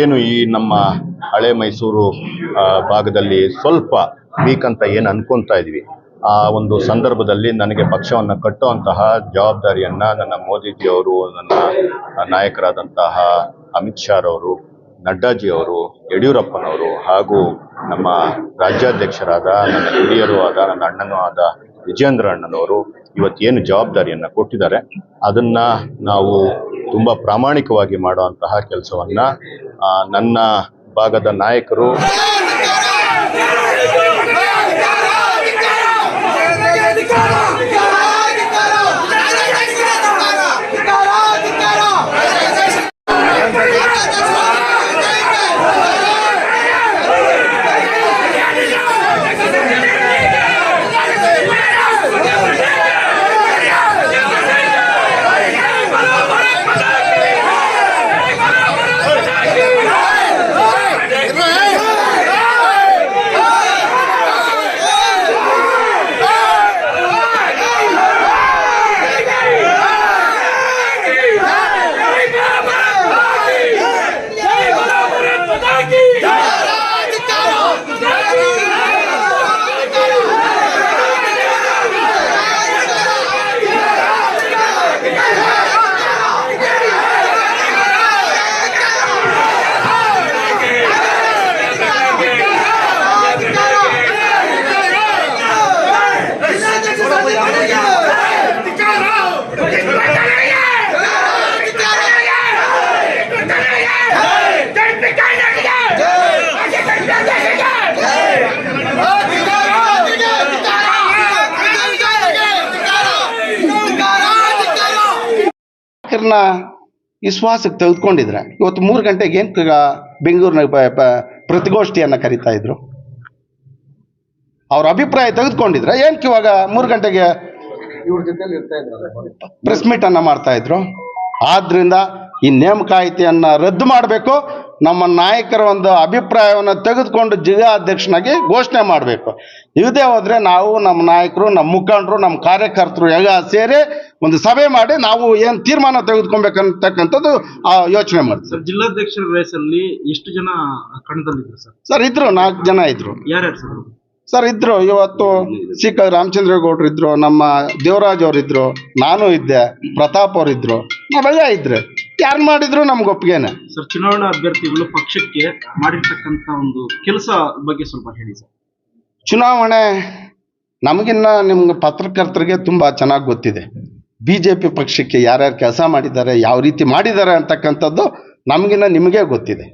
ಏನು ಈ ನಮ್ಮ ಹಳೆ ಮೈಸೂರು ಭಾಗದಲ್ಲಿ ಸ್ವಲ್ಪ ವೀಕ್ ಅಂತ ಏನು ಅನ್ಕೊಂತಾ ಇದ್ವಿ. ಆ ಒಂದು ಸಂದರ್ಭದಲ್ಲಿ ನನಗೆ ಪಕ್ಷವನ್ನು ಕಟ್ಟುವಂತಹ ಜವಾಬ್ದಾರಿಯನ್ನ ನನ್ನ ಮೋದಿಜಿಯವರು, ನನ್ನ ನಾಯಕರಾದಂತಹ ಅಮಿತ್ ಶಾ ರವರು ನಡ್ಡಾಜಿ ಅವರು ಯಡಿಯೂರಪ್ಪನವರು ಹಾಗೂ ನಮ್ಮ ರಾಜ್ಯಾಧ್ಯಕ್ಷರಾದ, ನನ್ನ ಹಿರಿಯರು ಆದ, ನನ್ನ ಅಣ್ಣನೂ ಆದ ವಿಜೇಂದ್ರ ಅಣ್ಣನವರು ಇವತ್ತೇನು ಜವಾಬ್ದಾರಿಯನ್ನ ಕೊಟ್ಟಿದ್ದಾರೆ. ಅದನ್ನ ನಾವು ತುಂಬಾ ಪ್ರಾಮಾಣಿಕವಾಗಿ ಮಾಡುವಂತಹ ಕೆಲಸವನ್ನ ನನ್ನ ಭಾಗದ ನಾಯಕರು ನಾಯಕರನ್ನ ವಿಶ್ವಾಸಕ್ಕೆ ತೆಗೆದುಕೊಂಡಿದ್ರೆ ಇವತ್ತು ಮೂರು ಗಂಟೆಗೆ ಏನು ಬೆಂಗಳೂರಿನ ಪ್ರತಿಗೋಷ್ಠಿಯನ್ನ ಕರಿತಾ ಇದ್ರು. ಅವ್ರ ಅಭಿಪ್ರಾಯ ತೆಗೆದುಕೊಂಡಿದ್ರೆ ಏನಕ್ಕೆ ಇವಾಗ ಮೂರು ಗಂಟೆಗೆ ಪ್ರೆಸ್ ಮೀಟ್ ಅನ್ನ ಮಾಡ್ತಾ ಇದ್ರು. ಆದ್ರಿಂದ ಈ ನೇಮಕಾಯಿತಿಯನ್ನ ರದ್ದು ಮಾಡಬೇಕು ನಮ್ಮ ನಾಯಕರ ಒಂದು ಅಭಿಪ್ರಾಯವನ್ನು ತೆಗೆದುಕೊಂಡು ಜಿಲ್ಲಾಧ್ಯಕ್ಷನಾಗಿ ಘೋಷಣೆ ಮಾಡಬೇಕು. ಇದೇ ಹೋದ್ರೆ ನಾವು ನಮ್ಮ ನಾಯಕರು ನಮ್ಮ ಮುಖಂಡರು ನಮ್ಮ ಕಾರ್ಯಕರ್ತರು ಎಲ್ಲ ಸೇರಿ ಒಂದು ಸಭೆ ಮಾಡಿ ನಾವು ಏನು ತೀರ್ಮಾನ ತೆಗೆದುಕೊಬೇಕಂತಕ್ಕಂಥದ್ದು ಆ ಯೋಚನೆ ಮಾಡ್ತೀವಿ. ಸರ್ ಜಿಲ್ಲಾಧ್ಯಕ್ಷರ ರೇಸಲ್ಲಿ ಎಷ್ಟು ಜನ ಕಣದಲ್ಲಿದ್ರು ಸರ್? ಸರ್ ಇದ್ರು ನಾಲ್ಕು ಜನ ಇದ್ರು. ಯಾರ್ಯಾರು ಸರ್? ಸರ್ ಇದ್ರು ಇವತ್ತು ಸಿ ಕ ರಾಮಚಂದ್ರೇಗೌಡರು ಇದ್ರು ನಮ್ಮ ದೇವರಾಜ್ ಅವರು ಇದ್ರು ನಾನು ಇದ್ದೆ ಪ್ರತಾಪ್ ಅವರು ಇದ್ರು ನಾವೆಲ್ಲ ಇದ್ರೆ. ಯಾರ್ ಮಾಡಿದ್ರು ನಮ್ಗೆ ಒಪ್ಪಿಗೆನೆ ಸರ್ ಚುನಾವಣಾ ಅಭ್ಯರ್ಥಿಗಳು ಪಕ್ಷಕ್ಕೆ ಮಾಡಿರ್ತಕ್ಕಂಥ ಒಂದು ಕೆಲಸ ಬಗ್ಗೆ ಸ್ವಲ್ಪ ಹೇಳಿ ಸರ್. ಚುನಾವಣೆ ನಮಗಿನ್ನ ನಿಮ್ಗೆ ಪತ್ರಕರ್ತರಿಗೆ ತುಂಬಾ ಚೆನ್ನಾಗಿ ಗೊತ್ತಿದೆ. ಬಿ ಜೆ ಪಿ ಪಕ್ಷಕ್ಕೆ ಯಾರ್ಯಾರು ಕೆಲಸ ಮಾಡಿದ್ದಾರೆ ಯಾವ ರೀತಿ ಮಾಡಿದ್ದಾರೆ ಅಂತಕ್ಕಂಥದ್ದು ನಮಗಿನ್ನ ನಿಮಗೆ ಗೊತ್ತಿದೆ.